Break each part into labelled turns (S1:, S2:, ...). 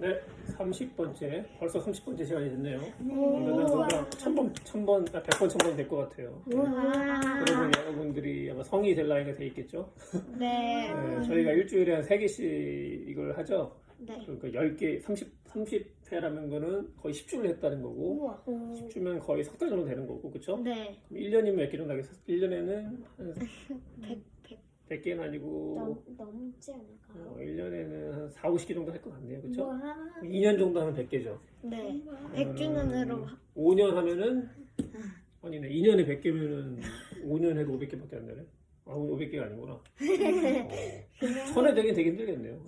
S1: 네, 30번째. 벌써 30번째 시간이 됐네요.
S2: 오.
S1: 이거는 뭔가 천번, 천번, 아, 백번, 천번 될 것 같아요. 그러면 여러분들이 아마 성이 될 나이가 돼 있겠죠?
S2: 네.
S1: 네, 저희가 일주일에 한 3개씩 이걸 하죠.
S2: 네.
S1: 그러니까 10개, 30, 30회라는 거는 거의 10주를 했다는 거고,
S2: 우와.
S1: 10주면 거의 석 달 정도 되는 거고, 그쵸?
S2: 네.
S1: 1년이면 몇 개 정도 하겠어? 1년에는 한
S2: 백, 백
S1: 100개는 아니고,
S2: 넘, 넘지 않을까요?
S1: 어, 1년에는 한 4, 50개 정도 할 것 같네요. 그쵸?
S2: 우와.
S1: 2년 정도 하면 100개죠.
S2: 네. 백주년으로
S1: 5년 하면은 아니네 2년에 100개면은 5년 해도 500개밖에 안 되네. 아 500개가 아니구나. 어, 천회 되긴 되게 힘들겠네요.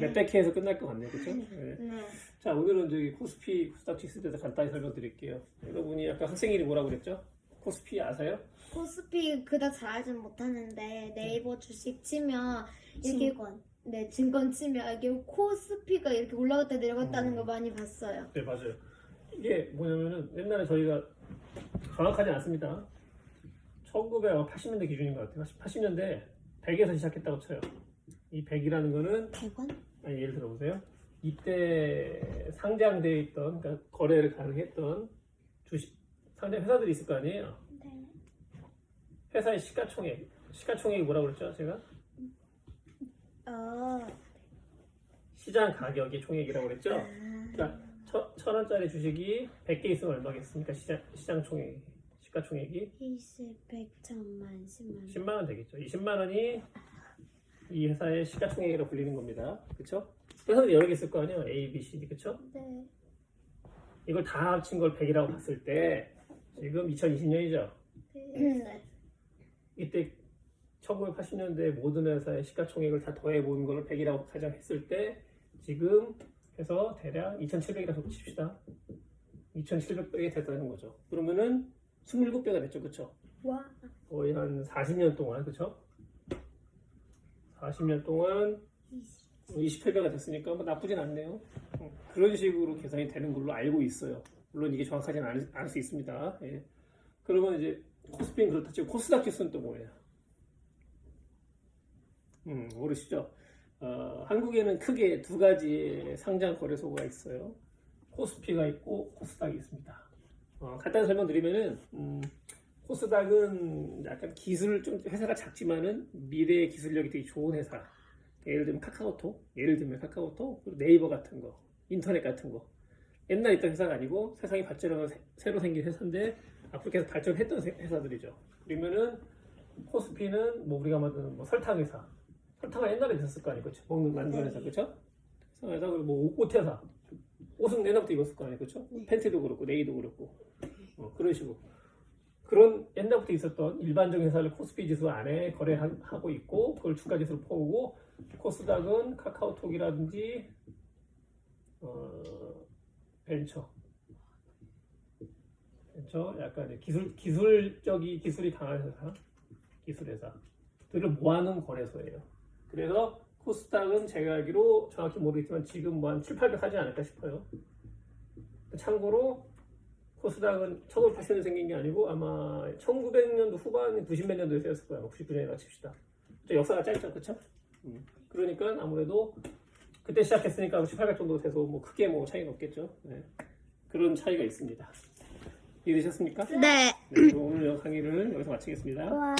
S1: 몇백 회에서 끝날 것 같네요, 그렇죠? 네.
S2: 네.
S1: 자 오늘은 저기 코스피 코스닥 지수에 대해서 간단히 설명드릴게요. 여러분이 아까 학생 이름 뭐라고 그랬죠? 코스피 아세요?
S2: 코스피 그닥 잘 알진 못하는데 네이버 주식 치면 이렇게
S3: 증권.
S2: 네 증권 치면 이게 코스피가 이렇게 올라갔다 내려갔다는
S1: 음.
S2: 거 많이 봤어요.
S1: 네 맞아요. 이게 뭐냐면은 옛날에 저희가 정확하지 않습니다. 1980년대 기준인 것 같아요. 80년대 100에서 시작했다고 쳐요. 이 100이라는 거는
S3: 100원?
S1: 아니 예를 들어보세요. 이때 상장되어 있던 그러니까 거래를 가능했던 주식 상장 회사들이 있을 거 아니에요.
S3: 네.
S1: 회사의 시가총액 시가총액이 뭐라고 그랬죠? 제가
S2: 어.
S1: 시장 가격의 총액이라고 그랬죠. 그러니까 천, 천 원짜리 주식이 100개 있으면 얼마겠습니까? 시장 시장 총액 시가총액이
S3: 20, 100, 1000만, 10만.
S1: 10만 원 되겠죠. 이 10만 원이 이 회사의 시가총액이라고 불리는 겁니다. 그렇죠? 회사들이 여러 개 있을 거 아니에요. A, B, C, D 그렇죠?
S3: 네.
S1: 이걸 다 합친 걸 100이라고 봤을 때 지금 2020년이죠.
S2: 네.
S1: 이때 1980년대 모든 회사의 시가총액을 다 더해 본걸 100이라고 가정했을 때 지금 해서 대략 2,700이라고 칩시다. 2,700배가 됐다는 거죠. 그러면은 27배가 됐죠. 그렇죠?
S2: 와.
S1: 거의 한 40년 동안 그렇죠? 40년 동안 28배가 됐으니까 뭐 나쁘진 않네요. 음, 그런 식으로 계산이 되는 걸로 알고 있어요. 물론 이게 정확하지는 않을, 않을 수 있습니다. 예. 그러면 이제 코스피는 그렇다 치고 코스닥 지수는 또 뭐예요? 음, 모르시죠? 어, 한국에는 크게 두 가지의 상장 거래소가 있어요. 코스피가 있고 코스닥이 있습니다. 어, 간단히 설명드리면은 음, 코스닥은 약간 기술 좀 회사가 작지만은 미래 기술력이 되게 좋은 회사. 예를 들면 카카오톡, 예를 들면 카카오톡, 네이버 같은 거, 인터넷 같은 거. 옛날 있던 회사가 아니고 세상이 발전하고 새- 새로 생긴 회사인데 앞으로 계속 발전했던 세- 회사들이죠. 그러면은 코스피는 뭐 우리가 말하는 뭐 설탕 회사, 설탕은 옛날에 있었을 거 아니에요, 그렇죠? 먹는 만드는 회사, 그렇죠? 회사 그리고 뭐옷 회사, 옷은 옛날부터 입었을 거 아니에요, 그렇죠? 팬티도 그렇고 네이도 그렇고 뭐 그런 식으로 그런 옛날부터 있었던 일반적인 회사를 코스피 지수 안에 거래하고 있고 그걸 주가 지수로 퍼오고 코스닥은 카카오톡이라든지 어, 벤처 벤처 약간 기술 기술적이 기술이 강한 회사 기술 회사들을 모아놓은 거래소예요. 그래서 코스닥은 제가 알기로 정확히 모르겠지만 지금 뭐 한 7, 800 하지 않을까 싶어요. 참고로 코스닥은 1980년에 생긴 게 아니고 아마 1900년도 후반 90몇 년도에 세웠을 거야. 99년이라 칩시다. 저 역사가 짧죠? 음. 그러니까 아무래도 그때 시작했으니까 1800 정도 돼서 뭐 크게 뭐 차이가 없겠죠. 네. 그런 차이가 있습니다. 이해되셨습니까?
S2: 네.
S1: 네, 그럼 오늘 강의를 여기서 마치겠습니다.
S3: 와.